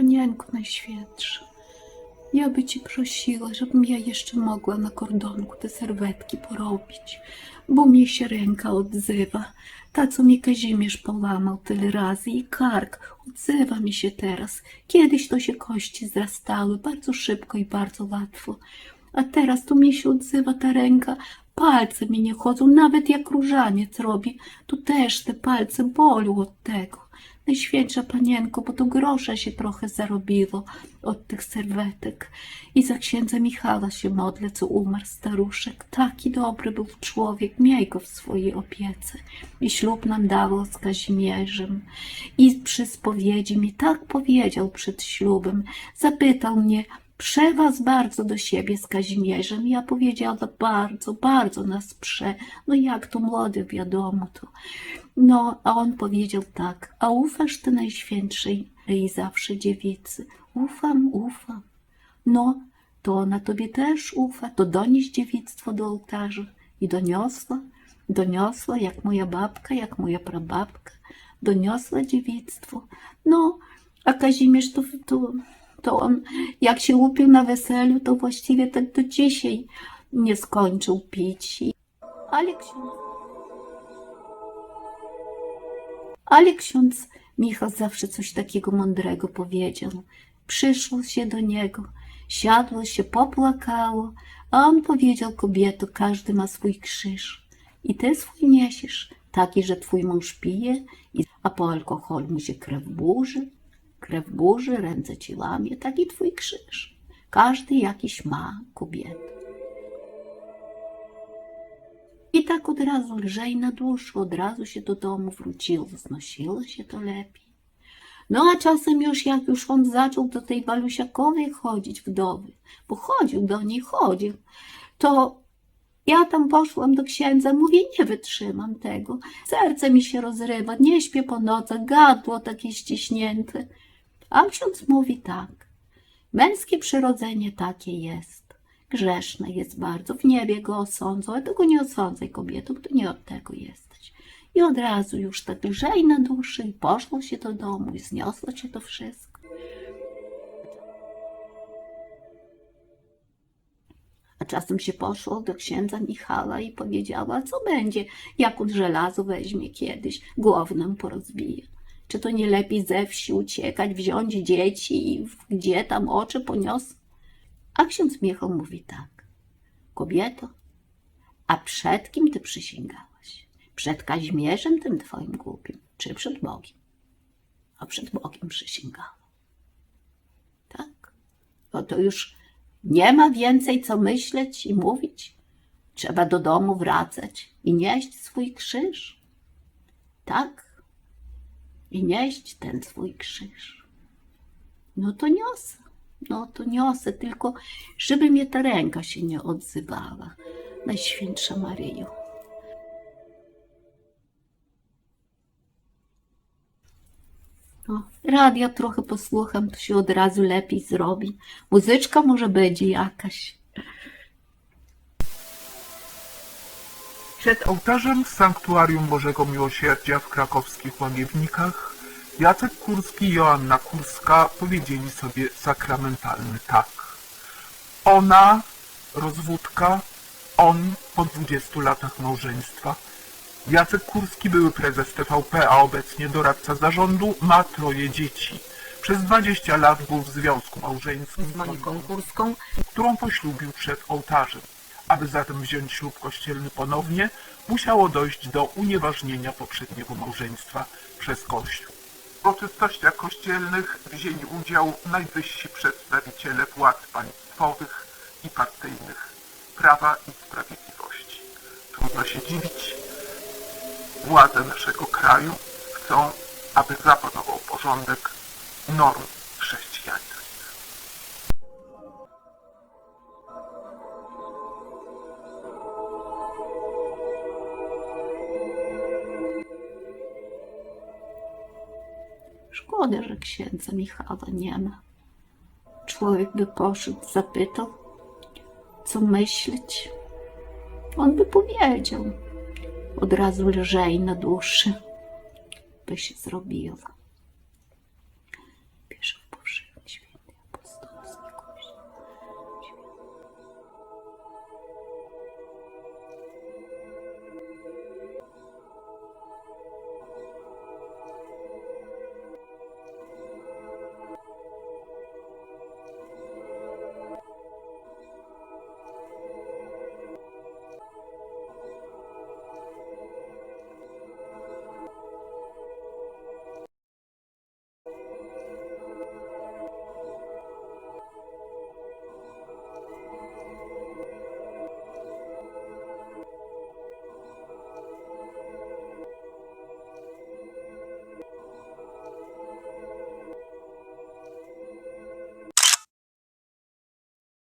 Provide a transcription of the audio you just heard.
Panienko Najświętsza, ja by Cię prosiła, żebym ja jeszcze mogła na kordonku te serwetki porobić, bo mi się ręka odzywa. Ta, co mi Kazimierz połamał tyle razy i kark, odzywa mi się teraz. Kiedyś to się kości zrastały bardzo szybko i bardzo łatwo, a teraz to mi się odzywa ta ręka, palce mi nie chodzą, nawet jak różaniec robi, to też te palce bolą od tego. Najświętsza Panienko, bo to grosza się trochę zarobiło od tych serwetek. I za księdza Michała się modlę, co umarł staruszek. Taki dobry był człowiek, miej go w swojej opiece. I ślub nam dawał z Kazimierzem. I przy spowiedzi mi tak powiedział przed ślubem. Zapytał mnie, prze was bardzo do siebie z Kazimierzem. Ja powiedziała, bardzo, bardzo nas prze. No jak to młody, wiadomo to. No, a on powiedział tak, a ufasz ty Najświętszej i zawsze dziewicy? Ufam, ufam. No, to ona tobie też ufa, to donieś dziewictwo do ołtarza. I doniosła, doniosła, jak moja babka, jak moja prababka, doniosła dziewictwo. No, a Kazimierz to, to, to on, jak się upił na weselu, to właściwie tak do dzisiaj nie skończył pić. Ale ksiądz Ale ksiądz Michał zawsze coś takiego mądrego powiedział. Przyszło się do niego, siadło się, popłakało, a on powiedział kobieto, każdy ma swój krzyż. I ty swój niesiesz, taki, że twój mąż pije, a po alkoholu mu się krew burzy, krew burzy, ręce ci łamie, taki twój krzyż. Każdy jakiś ma kobieto. I tak od razu lżej na duszy, od razu się do domu wróciło, znosiło się to lepiej. No a czasem już jak już on zaczął do tej Walusiakowej chodzić wdowy, bo chodził do niej, chodził, to ja tam poszłam do księdza, mówię, nie wytrzymam tego. Serce mi się rozrywa, nie śpię po nocach, gardło takie ściśnięte. A ksiądz mówi tak, męskie przyrodzenie takie jest. Grzeszne jest bardzo, w niebie go osądzą, ale tego nie osądzaj kobieto, to nie od tego jesteś. I od razu już tak lżej na duszy i poszło się do domu i zniosło się to wszystko. A czasem się poszło do księdza Michała i powiedziała, co będzie, jak od żelazu weźmie kiedyś, głowę nam porozbije. Czy to nie lepiej ze wsi uciekać, wziąć dzieci i gdzie tam oczy poniosą? A ksiądz Michał mówi tak. Kobieto, a przed kim ty przysięgałaś? Przed Kazimierzem tym twoim głupim, czy przed Bogiem? A przed Bogiem przysięgała. Tak? No to już nie ma więcej co myśleć i mówić. Trzeba do domu wracać i nieść swój krzyż. Tak? I nieść ten swój krzyż. No to niosę. No to niosę, tylko żeby mnie ta ręka się nie odzywała. Najświętsza Maryjo. No, radia trochę posłucham, to się od razu lepiej zrobi. Muzyczka może będzie jakaś. Przed ołtarzem w Sanktuarium Bożego Miłosierdzia w krakowskich Łagiewnikach Jacek Kurski i Joanna Kurska powiedzieli sobie sakramentalny tak. Ona, rozwódka, on po 20 latach małżeństwa. Jacek Kurski, były prezes TVP, a obecnie doradca zarządu, ma troje dzieci. Przez 20 lat był w związku małżeńskim Z Moniką Kurską. którą poślubił przed ołtarzem. Aby zatem wziąć ślub kościelny ponownie, musiało dojść do unieważnienia poprzedniego małżeństwa przez Kościół. W uroczystościach kościelnych wzięli udział najwyżsi przedstawiciele władz państwowych i partyjnych, prawa i sprawiedliwości. Trudno się dziwić, władze naszego kraju chcą, aby zapanował porządek norm Szkoda, że księdza Michała nie ma. Człowiek by poszedł, zapytał, co myśleć. On by powiedział. Od razu lżej na duszy by się zrobiło.